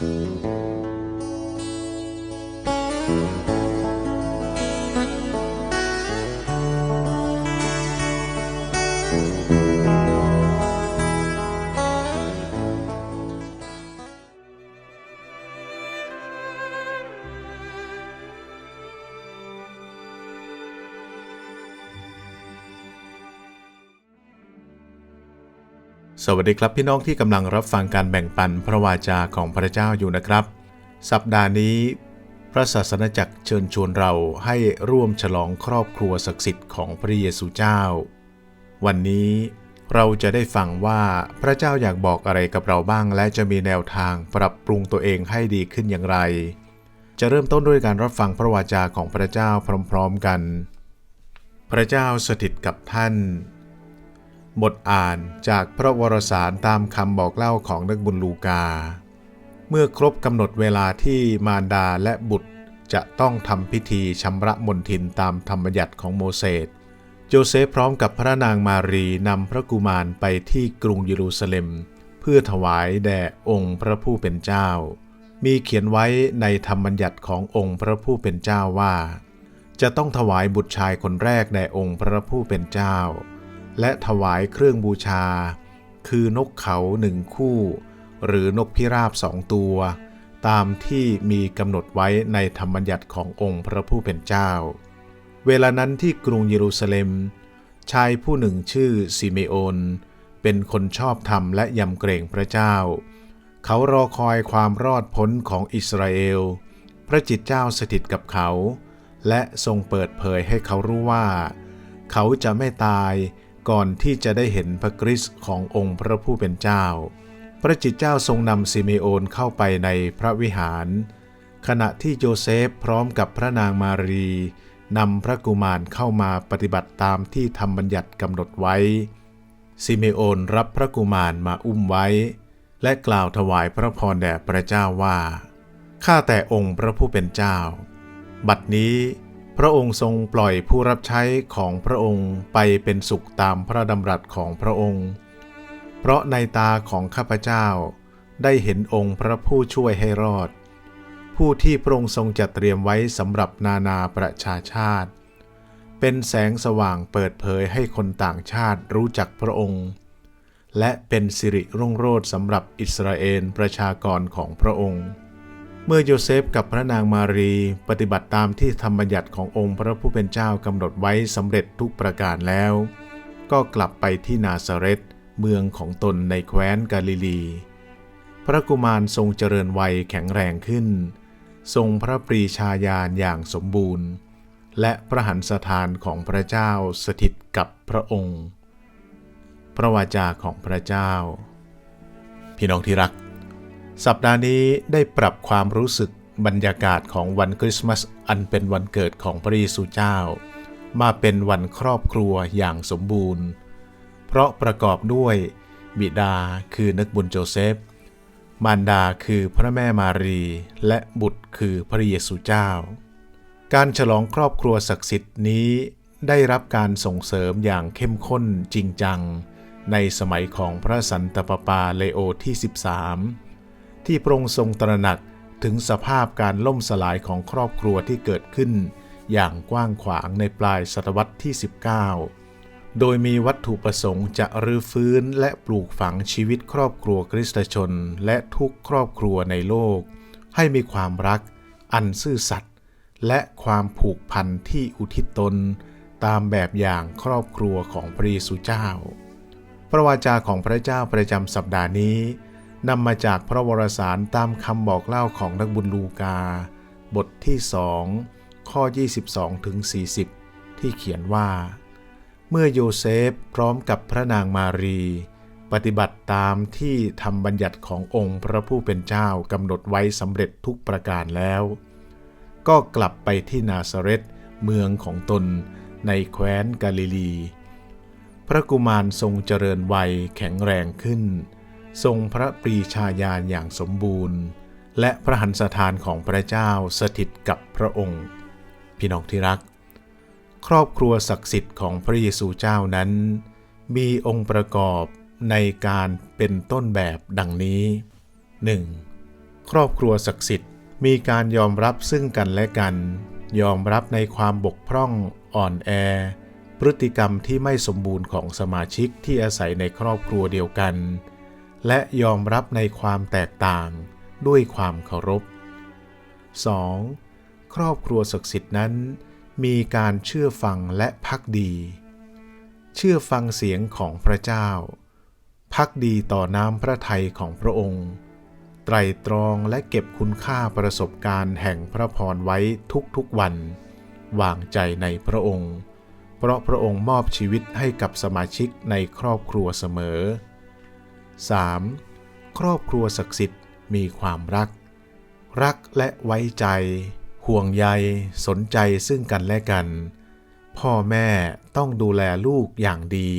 Mm-hmm. สวัสดีครับพี่น้องที่กำลังรับฟังการแบ่งปันพระวาจาของพระเจ้าอยู่นะครับ สัปดาห์นี้ พระศาสนจักรเชิญชวนเราให้ร่วมฉลองครอบครัวศักดิ์สิทธิ์ของพระเยซูเจ้า วันนี้เราจะได้ฟังว่าพระเจ้าอยากบอกอะไรกับเราบ้าง และจะมีแนวทางปรับปรุงตัวเองให้ดีขึ้นอย่างไร จะเริ่มต้นด้วยการรับฟังพระวาจาของพระเจ้าพร้อม ๆกัน พระเจ้าสถิตกับท่าน บทอ่านจากพระวรสารตามคำบอกเล่าของนักบุญลูกา เมื่อครบกำหนดเวลาที่มารดาและบุตรจะต้องทำพิธีชำระมนทินตามธรรมบัญญัติของโมเสส โจเซฟพร้อมกับพระนางมารีนำพระกุมารไปที่กรุงเยรูซาเล็ม เพื่อถวายแด่องค์พระผู้เป็นเจ้า มีเขียนไว้ในธรรมบัญญัติขององค์พระผู้เป็นเจ้าว่า จะต้องถวายบุตรชายคนแรกแด่องค์พระผู้เป็นเจ้า และถวายเครื่องบูชา คือนกเขาหนึ่งคู่ หรือนกพิราบสองตัว ตามที่มีกำหนดไว้ในธรรมบัญญัติขององค์พระผู้เป็นเจ้า เวลานั้นที่กรุงเยรูซาเล็ม ชายผู้หนึ่งชื่อซิเมโอน เป็นคนชอบธรรมและยำเกรงพระเจ้า เขารอคอยความรอดพ้นของอิสราเอล พระจิตเจ้าสถิตกับเขา และทรงเปิดเผยให้เขารู้ว่า เขาจะไม่ตาย ก่อนที่จะได้เห็นพระคริสต์ขององค์พระผู้เป็นเจ้า พระจิตเจ้าทรงนำซิเมโอนเข้าไปในพระวิหาร ขณะที่โยเซฟพร้อมกับพระนางมารีนำพระกุมารเข้ามาปฏิบัติตามที่ธรรมบัญญัติกำหนดไว้ซิเมโอนรับพระกุมารมาอุ้มไว้ และกล่าวถวายพระพรแด่พระเจ้าว่า ข้าแต่องค์พระผู้เป็นเจ้า บัดนี้ พระองค์ทรงปล่อยผู้รับใช้ของพระองค์ไปเป็นสุขตามพระดำรัสของพระองค์ เพราะในตาของข้าพเจ้าได้เห็นองค์พระผู้ช่วยให้รอด ผู้ที่พระองค์ทรงจัดเตรียมไว้สำหรับนานาประชาชาติ เป็นแสงสว่างเปิดเผยให้คนต่างชาติรู้จักพระองค์ และเป็นสิริรุ่งโรจน์สำหรับอิสราเอลประชากรของพระองค์ มื่อโยเซฟกับพระนางมารี ปฏิบัติตามที่ธรรมบัญญัติขององค์พระผู้เป็นเจ้ากำหนดไว้สำเร็จทุกประการแล้ว ก็กลับไปที่นาซาเรตเมืองของตนในแคว้นกาลิลี พระกุมารทรงเจริญวัยแข็งแรงขึ้น ทรงพระปรีชาญาณอย่างสมบูรณ์ และพระหันสถานของพระเจ้าสถิตกับพระองค์ พระวาจาของพระเจ้า พี่น้องที่รัก สัปดาห์นี้ได้ปรับความรู้สึกบรรยากาศของวันคริสต์มาสอันเป็นวันเกิดของพระเยซูเจ้า มาเป็นวันครอบครัวอย่างสมบูรณ์ เพราะประกอบด้วย บิดาคือนักบุญโจเซฟ มารดาคือพระแม่มารี และบุตรคือพระเยซูเจ้า การฉลองครอบครัวศักดิ์สิทธิ์นี้ ได้รับการส่งเสริมอย่างเข้มข้นจริงจัง ในสมัยของพระสันตะปาปาเลโอที่ 13 ที่พระองค์ทรงตระหนักถึงสภาพการล่มสลายของครอบครัวที่เกิดขึ้น อย่างกว้างขวางในปลายศตวรรษที่ 19 โดยมีวัตถุประสงค์จะรื้อฟื้นและปลูกฝังชีวิตครอบครัวคริสตชน และทุกครอบครัวในโลก ให้มีความรัก อันซื่อสัตย์และความผูกพันที่อุทิศตน ตามแบบอย่างครอบครัวของพระเยซูเจ้า พระวาจาของพระเจ้าประจำสัปดาห์นี้ นำมาจากพระวรสารตามคำบอกเล่าของนักบุญลูกา บทที่สองข้อ 22ถึง40 ที่เขียนว่า เมื่อโยเซฟพร้อมกับพระนางมารี ปฏิบัติตามที่ทำบัญญัติขององค์พระผู้เป็นเจ้ากำหนดไว้สำเร็จทุกประการแล้ว ก็กลับไปที่นาซาเรตเมืองของตนในแคว้นกาลิลี พระกุมารทรงเจริญวัยแข็งแรงขึ้น ทรงพระปรีชาญาณอย่างสมบูรณ์ และพระหันสถานของพระเจ้าสถิตกับพระองค์ พี่น้องที่รัก ครอบครัวศักดิ์สิทธิ์ของพระเยซูเจ้านั้น มีองค์ประกอบในการเป็นต้นแบบดังนี้ 1. ครอบครัวศักดิ์สิทธิ์มีการยอมรับซึ่งกันและกัน ยอมรับในความบกพร่องอ่อนแอ พฤติกรรมที่ไม่สมบูรณ์ของสมาชิกที่อาศัยในครอบครัวเดียวกัน และยอมรับในความแตกต่างด้วยความเคารพ 2. ครอบครัวศักดิ์สิทธิ์นั้น มีการเชื่อฟังและพักดี เชื่อฟังเสียงของพระเจ้า พักดีต่อน้ำพระทัยของพระองค์ ไตรตรองและเก็บคุณค่าประสบการณ์แห่งพระพรไว้ทุกๆวัน วางใจในพระองค์ เพราะพระองค์มอบชีวิตให้กับสมาชิกในครอบครัวเสมอ 3. ครอบครัวศักดิ์สิทธิ์มีความรัก รักและไว้ใจ ห่วงใย สนใจซึ่งกันและกัน พ่อแม่ต้องดูแลลูกอย่างดี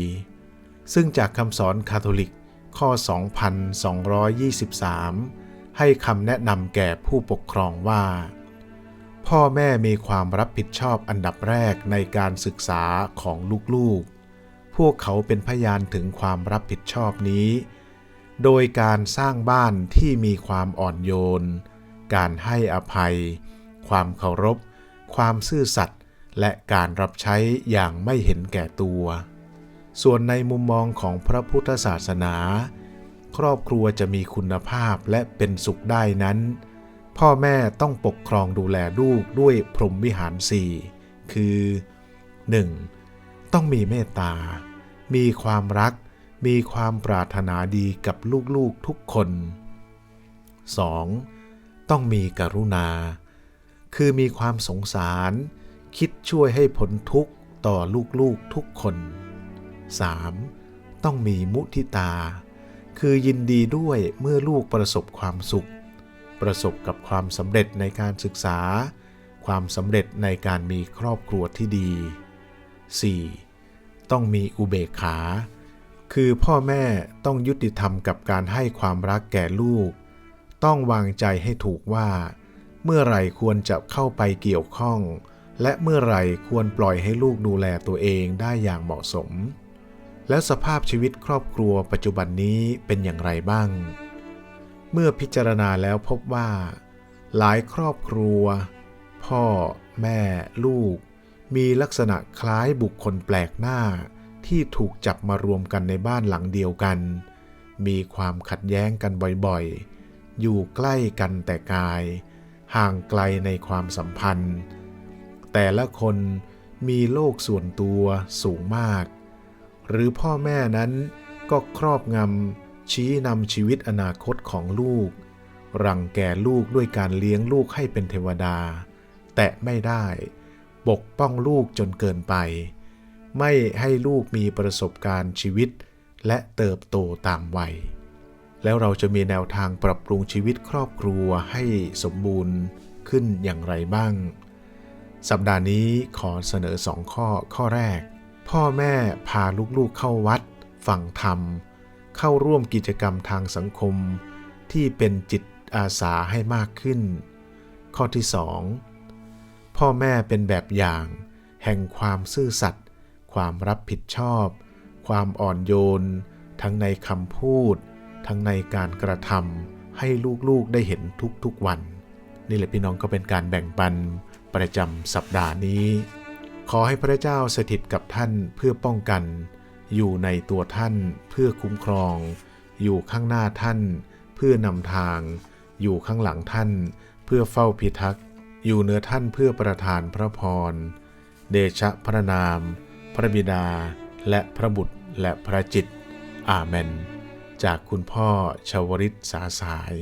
ซึ่งจากคำสอนคาทอลิกข้อ 2223 ให้คำแนะนำแก่ผู้ปกครองว่า พ่อแม่มีความรับผิดชอบอันดับแรกในการศึกษาของลูกๆ พวกเขาเป็นพยานถึงความรับผิดชอบนี้ โดยการสร้างบ้านที่มีความอ่อนโยน การให้อภัย ความเคารพ ความซื่อสัตย์และการรับใช้อย่างไม่เห็นแก่ตัว ส่วนในมุมมองของพระพุทธศาสนา ครอบครัวจะมีคุณภาพและเป็นสุขได้นั้น พ่อแม่ต้องปกครองดูแลลูกด้วยพรหมวิหารสี่คือ 1. ต้องมีเมตตา มีความรัก มีความปรารถนาดีกับลูกๆทุกคน 2. ต้องมีกรุณา คือมีความสงสาร คิดช่วยให้พ้นทุกข์ต่อลูกๆทุกคน 3. ต้องมีมุทิตา คือยินดีด้วยเมื่อลูกประสบความสุข ประสบกับความสำเร็จในการศึกษา ความสำเร็จในการมีครอบครัวที่ดี 4. ต้องมีอุเบกขา คือพ่อแม่ต้องยุติธรรมกับการให้ความรักแก่ลูก ต้องวางใจให้ถูกว่า เมื่อไหร่ควรจะเข้าไปเกี่ยวข้อง และเมื่อไหร่ควรปล่อยให้ลูกดูแลตัวเองได้อย่างเหมาะสม แล้วสภาพชีวิตครอบครัวปัจจุบันนี้เป็นอย่างไรบ้าง เมื่อพิจารณาแล้วพบว่า หลายครอบครัว พ่อ แม่ ลูก มีลักษณะคล้ายบุคคลแปลกหน้า ที่ถูกจับมารวมกันในบ้านหลังเดียวกัน มีความขัดแย้งกันบ่อยๆ อยู่ใกล้กันแต่กาย ห่างไกลในความสัมพันธ์ แต่ละคนมีโลกส่วนตัวสูงมาก หรือพ่อแม่นั้นก็ครอบงำชี้นำชีวิตอนาคตของลูก รังแก่ลูกด้วยการเลี้ยงลูกให้เป็นเทวดา แตะไม่ได้ ปกป้องลูกจนเกินไป ไม่ให้ลูกมีประสบการณ์ชีวิต และเติบโตตามวัย แล้วเราจะมีแนวทางปรับปรุงชีวิตครอบครัวให้สมบูรณ์ขึ้นอย่างไรบ้าง สัปดาห์นี้ขอเสนอสองข้อข้อแรก พ่อแม่พาลูกๆเข้าวัด ฟังธรรม เข้าร่วมกิจกรรมทางสังคม ที่เป็นจิตอาสาให้มากขึ้น ข้อที่สองพ่อแม่เป็นแบบอย่าง แห่งความซื่อสัตย์ ความรับผิดชอบ ความอ่อนโยน ทั้งในคำพูด ทั้งในการกระทำให้ลูกๆได้เห็นทุกๆวัน นี่แหละพี่น้องก็เป็นการแบ่งปันประจำสัปดาห์นี้ ขอให้พระเจ้าสถิตกับท่านเพื่อป้องกัน อยู่ในตัวท่านเพื่อคุ้มครอง อยู่ข้างหน้าท่าน เพื่อนำทาง อยู่ข้างหลังท่าน เพื่อเฝ้าพิทักษ์อยู่เหนือท่านเพื่อประทานพระพร เดชะพระนาม พระบิดาและพระบุตรและพระจิต อาเมน จากคุณพ่อชาวริตสาสาย